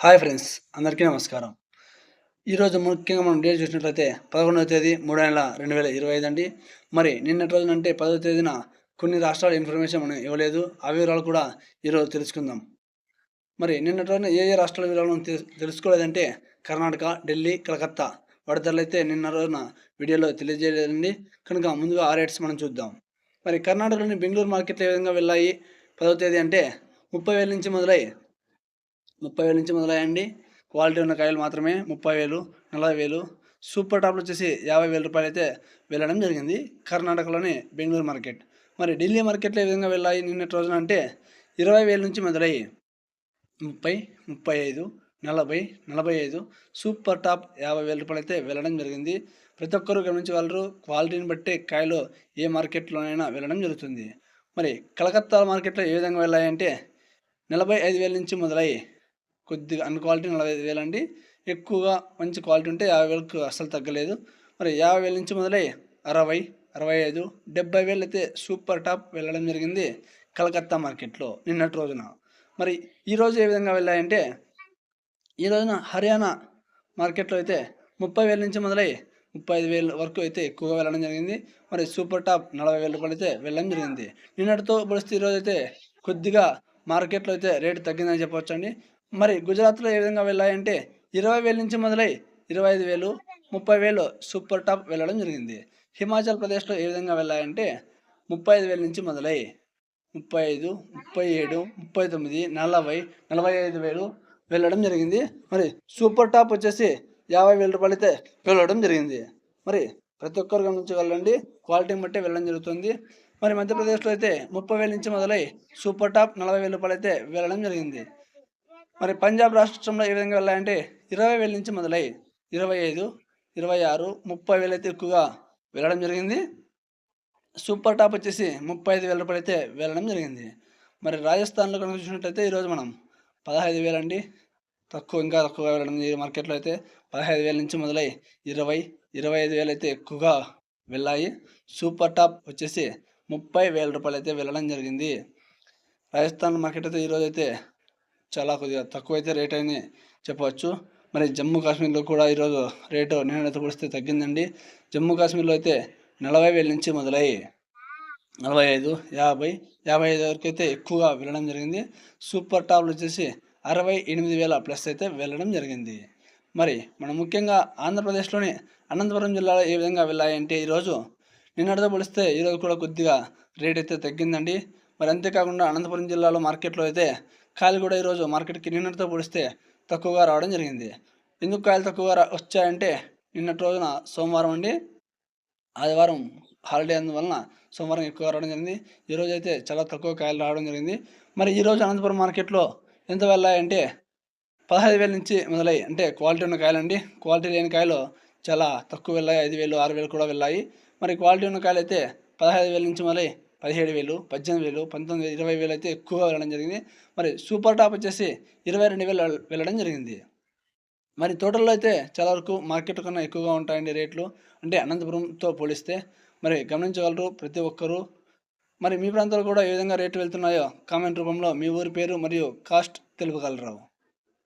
Hi friends అందరికీ నమస్కారం. ఈరోజు ముఖ్యంగా మనం డేట్ చూసినట్లయితే పదకొండవ తేదీ మూడు నెల రెండు వేల ఇరవై ఐదు అండి. మరి నిన్నటి రోజున అంటే పదవ తేదీన కొన్ని రాష్ట్రాల ఇన్ఫర్మేషన్ మనం ఇవ్వలేదు. ఆ వివరాలు కూడా ఈరోజు తెలుసుకుందాం. మరి నిన్నటి రోజున ఏ ఏ రాష్ట్రాల వివరాలను తెలు- తెలుసుకోలేదంటే కర్ణాటక ఢిల్లీ కలకత్తా. వాటి ధరలు అయితే నిన్న రోజున వీడియోలో తెలియజేయలేదండి. కనుక ముందుగా ఆ రేట్స్ మనం చూద్దాం. మరి కర్ణాటకలోని బెంగళూరు మార్కెట్లు ఏ విధంగా వెళ్ళాయి? పదవ తేదీ అంటే ముప్పై వేల నుంచి మొదలై ముప్పై వేల నుంచి మొదలయ్యండి. క్వాలిటీ ఉన్న కాయలు మాత్రమే ముప్పై వేలు నలభై వేలు సూపర్ టాప్లు వచ్చేసి యాభై వేల రూపాయలు అయితే వెళ్ళడం జరిగింది. కర్ణాటకలోని బెంగళూరు మార్కెట్. మరి ఢిల్లీ మార్కెట్లో ఏ విధంగా వెళ్ళాయి? నిన్నటి రోజున అంటే ఇరవై వేల నుంచి మొదలయ్యి ముప్పై ముప్పై ఐదు నలభై నలభై ఐదు సూపర్ టాప్ యాభై వేల రూపాయలు అయితే వెళ్ళడం జరిగింది. ప్రతి ఒక్కరూ వాళ్ళు క్వాలిటీని బట్టే కాయలు ఏ మార్కెట్లోనైనా వెళ్ళడం జరుగుతుంది. మరి కలకత్తా మార్కెట్లో ఏ విధంగా వెళ్ళాయంటే నలభై ఐదు వేల నుంచి మొదలై కొద్దిగా అన్ క్వాలిటీ నలభై ఐదు వేలు అండి. ఎక్కువగా మంచి క్వాలిటీ ఉంటే యాభై వేలకు అస్సలు తగ్గలేదు. మరి యాభై వేల నుంచి మొదలై అరవై అరవై ఐదు డెబ్బై వేలు అయితే సూపర్ టాప్ వెళ్ళడం జరిగింది కలకత్తా మార్కెట్లో నిన్నటి రోజున. మరి ఈరోజు ఏ విధంగా వెళ్ళాయంటే ఈ రోజున హర్యానా మార్కెట్లో అయితే ముప్పై వేల నుంచి మొదలై ముప్పై ఐదు వేల వరకు అయితే ఎక్కువగా వెళ్ళడం జరిగింది. మరి సూపర్ టాప్ నలభై వేల రూపాయలు అయితే వెళ్ళడం జరిగింది. నిన్నటితో పోలిస్తే ఈరోజు అయితే కొద్దిగా మార్కెట్లో అయితే రేటు తగ్గిందని చెప్పవచ్చు అండి మరి గుజరాత్లో ఏ విధంగా వెళ్ళాయంటే ఇరవై వేల నుంచి మొదలై ఇరవై ఐదు వేలు ముప్పై వేలు సూపర్ టాప్ వెళ్ళడం జరిగింది. హిమాచల్ ప్రదేశ్లో ఏ విధంగా వెళ్ళాయంటే ముప్పై ఐదు వేల నుంచి మొదలై ముప్పై ఐదు ముప్పై ఏడు ముప్పై తొమ్మిది నలభై నలభై ఐదు వేలు వెళ్ళడం జరిగింది. మరి సూపర్ టాప్ వచ్చేసి యాభై వేల రూపాయలు అయితే వెళ్ళడం జరిగింది. మరి ప్రతి ఒక్కరు గమనించగలండి క్వాలిటీని బట్టి వెళ్ళడం జరుగుతుంది. మరి మధ్యప్రదేశ్లో అయితే ముప్పై వేల నుంచి మొదలై సూపర్ టాప్ నలభై వేల రూపాయలు అయితే వెళ్ళడం జరిగింది. మరి పంజాబ్ రాష్ట్రంలో ఏ విధంగా వెళ్ళాలంటే ఇరవై వేల నుంచి మొదలై ఇరవై ఐదు ఇరవై ఆరు ముప్పై వేలు అయితే ఎక్కువగా వెళ్ళడం జరిగింది. సూపర్ టాప్ వచ్చేసి ముప్పై ఐదు వేల రూపాయలు అయితే వెళ్ళడం జరిగింది. మరి రాజస్థాన్లో కనుక చూసినట్టయితే ఈరోజు మనం పదహైదు వేలు అండి. తక్కువ ఇంకా తక్కువగా వెళ్ళడం జరిగింది మార్కెట్లో అయితే పదహైదు వేల నుంచి మొదలై ఇరవై ఇరవై ఐదు వేలు అయితే ఎక్కువగా వెళ్ళాయి. సూపర్ టాప్ వచ్చేసి ముప్పై వేల రూపాయలు అయితే వెళ్ళడం జరిగింది. రాజస్థాన్ మార్కెట్ అయితే ఈరోజు అయితే చాలా కొద్దిగా తక్కువ అయితే రేట్ అని చెప్పవచ్చు. మరి జమ్మూ కాశ్మీర్లో కూడా ఈరోజు రేటు నిన్నతో పోలిస్తే తగ్గిందండి. జమ్మూ కాశ్మీర్లో అయితే నలభై వేల నుంచి మొదలై నలభై ఐదు యాభై యాభై ఐదు వరకు అయితే ఎక్కువగా వెళ్ళడం జరిగింది. సూపర్ టాప్లు వచ్చేసి అరవై ఎనిమిది వేల ప్లస్ అయితే వెళ్ళడం జరిగింది. మరి మనం ముఖ్యంగా ఆంధ్రప్రదేశ్లోని అనంతపురం జిల్లాలో ఏ విధంగా వెళ్ళాయంటే ఈరోజు నిన్నటితో పోలిస్తే ఈరోజు కూడా కొద్దిగా రేట్ అయితే తగ్గిందండి. మరి అంతేకాకుండా అనంతపురం జిల్లాలో మార్కెట్లో అయితే కాయలు కూడా ఈరోజు మార్కెట్కి నిన్నటితో పోలిస్తే తక్కువగా రావడం జరిగింది. ఎందుకు కాయలు తక్కువగా రా- వచ్చాయంటే నిన్నటి రోజున సోమవారం అండి. ఆదివారం హాలిడే అందువలన సోమవారం ఎక్కువ రావడం జరిగింది. ఈరోజు అయితే చాలా తక్కువ కాయలు రావడం జరిగింది. మరి ఈరోజు అనంతపురం మార్కెట్లో ఎంత వెళ్ళాయంటే పదహైదు వేల నుంచి మొదలై అంటే క్వాలిటీ ఉన్న కాయలు అండి క్వాలిటీ లేని కాయలు చాలా తక్కువ వెళ్ళాయి. ఐదు వేలు ఆరు వేలు కూడా వెళ్ళాయి. మరి క్వాలిటీ ఉన్న కాయలు అయితే పదహైదు వేల నుంచి మొదలై పదిహేడు వేలు పద్దెనిమిది వేలు పంతొమ్మిది వేలు ఇరవై వేలు అయితే ఎక్కువగా వెళ్ళడం జరిగింది. మరి సూపర్ టాప్ వచ్చేసి ఇరవై రెండు వేలు వెళ్ళడం జరిగింది. మరి తోటల్లో అయితే చాలా వరకు మార్కెట్ కన్నా ఎక్కువగా ఉంటాయండి రేట్లు. అంటే అనంతపురంతో పోలిస్తే మరి గమనించగలరు ప్రతి ఒక్కరూ. మరి మీ ప్రాంతాలు కూడా ఏ విధంగా రేట్లు వెళ్తున్నాయో కామెంట్ రూపంలో మీ ఊరి పేరు మరియు కాస్ట్ తెలుపగలరు.